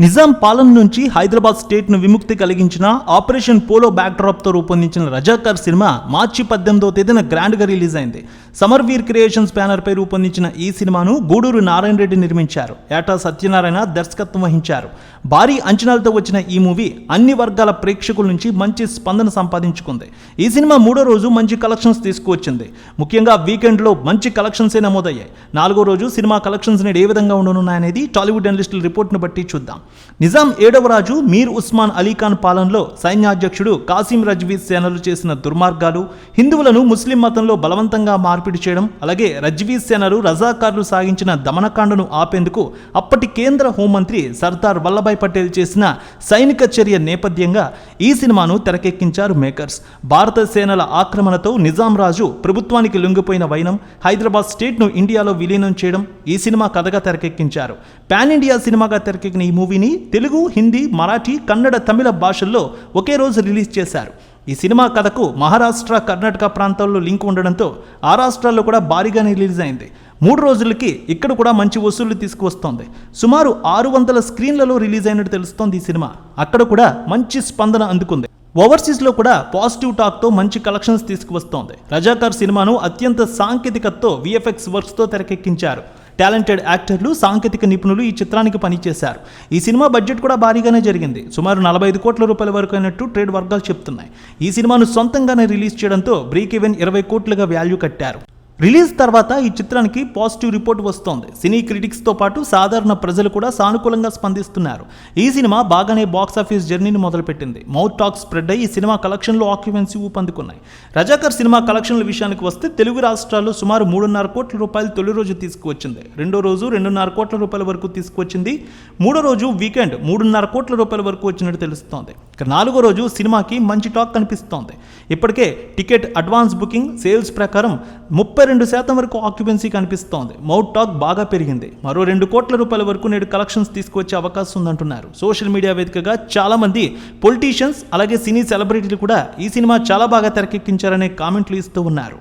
నిజాం పాలన నుంచి హైదరాబాద్ స్టేట్ను విముక్తి కలిగించిన ఆపరేషన్ పోలో బ్యాక్డ్రాప్తో రూపొందించిన రజాకర్ సినిమా మార్చి పద్దెనిమిదవ తేదీన గ్రాండ్గా రిలీజ్ అయింది. సమర్ వీర్ క్రియేషన్స్ బ్యానర్పై రూపొందించిన ఈ సినిమాను గూడూరు నారాయణ రెడ్డి నిర్మించారు. ఏటా సత్యనారాయణ దర్శకత్వం వహించారు. భారీ అంచనాలతో వచ్చిన ఈ మూవీ అన్ని వర్గాల ప్రేక్షకుల నుంచి మంచి స్పందన సంపాదించుకుంది. ఈ సినిమా మూడో రోజు మంచి కలెక్షన్స్ తీసుకువచ్చింది. ముఖ్యంగా వీకెండ్లో మంచి కలెక్షన్సే నమోదయ్యాయి. నాలుగో రోజు సినిమా కలెక్షన్స్ నేడు ఏ విధంగా ఉండనున్నాయనేది టాలీవుడ్ అనలిస్టుల రిపోర్ట్ను బట్టి చూద్దాం. నిజాం ఏడవ రాజు మీర్ ఉస్మాన్ అలీఖాన్ పాలనలో సైన్యాధ్యక్షుడు కాసిం రజ్వీ సేనలు చేసిన దుర్మార్గాలు హిందువులను ముస్లిం మతంలో బలవంతంగా మార్పిడి చేయడం అలాగే రజ్వీ సేనలు రజాకారులు సాగించిన దమనకాండను ఆపేందుకు అప్పటి కేంద్ర హోంమంత్రి సర్దార్ వల్లభాయ్ పటేల్ చేసిన సైనిక చర్య నేపథ్యంగా ఈ సినిమాను తెరకెక్కించారు మేకర్స్. భారత సేనల ఆక్రమణతో నిజాం రాజు ప్రభుత్వానికి లొంగిపోయిన వైనం హైదరాబాద్ స్టేట్ను ఇండియాలో విలీనం చేయడం ఈ సినిమా కథగా తెరకెక్కించారు. పాన్ ఇండియా సినిమాగా తెరకెక్కిన ఈ మూవీ మూవీని తెలుగు హిందీ మరాఠీ కన్నడ తమిళ భాషల్లో ఒకే రోజు రిలీజ్ చేశారు. ఈ సినిమా కథకు మహారాష్ట్ర కర్ణాటక ప్రాంతాల్లో లింక్ ఉండడంతో ఆ రాష్ట్రాల్లో కూడా భారీగానే రిలీజ్ అయింది. మూడు రోజులకి ఇక్కడ కూడా మంచి వసూళ్ళు తీసుకువస్తోంది. సుమారు ఆరు వందల స్క్రీన్లలో రిలీజ్ అయినట్టు తెలుస్తోంది ఈ సినిమా. అక్కడ కూడా మంచి స్పందన అందుకుంది. ఓవర్సీస్లో కూడా పాజిటివ్ టాక్తో మంచి కలెక్షన్స్ తీసుకువస్తోంది. రజాకార్ సినిమాను అత్యంత సాంకేతికతతో విఎఫ్ఎక్స్ వర్క్స్తో తెరకెక్కించారు. టాలెంటెడ్ యాక్టర్లు సాంకేతిక నిపుణులు ఈ చిత్రానికి పనిచేశారు. ఈ సినిమా బడ్జెట్ కూడా భారీగానే జరిగింది. సుమారు నలభై ఐదు కోట్ల రూపాయల వరకు అయినట్టు ట్రేడ్ వర్గాలు చెప్తున్నాయి. ఈ సినిమాను సొంతంగానే రిలీజ్ చేయడంతో బ్రేక్ ఈవెన్ ఇరవై కోట్లుగా వాల్యూ కట్టారు. రిలీజ్ తర్వాత ఈ చిత్రానికి పాజిటివ్ రిపోర్ట్ వస్తోంది. సినీ క్రిటిక్స్తో పాటు సాధారణ ప్రజలు కూడా సానుకూలంగా స్పందిస్తున్నారు. ఈ సినిమా బాగానే బాక్స్ ఆఫీస్ జర్నీని మొదలుపెట్టింది. మౌత్ టాక్ స్ప్రెడ్ అయ్యి ఈ సినిమా కలెక్షన్లో ఆక్యుపెన్సీ ఊపందుకున్నాయి. రజాకర్ సినిమా కలెక్షన్ల విషయానికి వస్తే తెలుగు రాష్ట్రాల్లో సుమారు మూడున్నర కోట్ల రూపాయలు తొలి రోజు తీసుకువచ్చింది. రెండో రోజు రెండున్నర కోట్ల రూపాయల వరకు తీసుకువచ్చింది. మూడో రోజు వీకెండ్ మూడున్నర కోట్ల రూపాయల వరకు వచ్చినట్టు తెలుస్తోంది. ఇక నాలుగో రోజు సినిమాకి మంచి టాక్ కనిపిస్తోంది. ఇప్పటికే టికెట్ అడ్వాన్స్ బుకింగ్ సేల్స్ ప్రకారం ముప్పై రెండు శాతం వరకు ఆక్యుపెన్సీ కనిపిస్తోంది. మౌట్ టాక్ బాగా పెరిగింది. మరో రెండు కోట్ల రూపాయల వరకు నేడు కలెక్షన్స్ తీసుకువచ్చే అవకాశం ఉందంటున్నారు. సోషల్ మీడియా వేదికగా చాలా మంది పొలిటీషియన్స్ అలాగే సినీ సెలబ్రిటీలు కూడా ఈ సినిమా చాలా బాగా తెరకెక్కించారనే కామెంట్లు ఇస్తూ ఉన్నారు.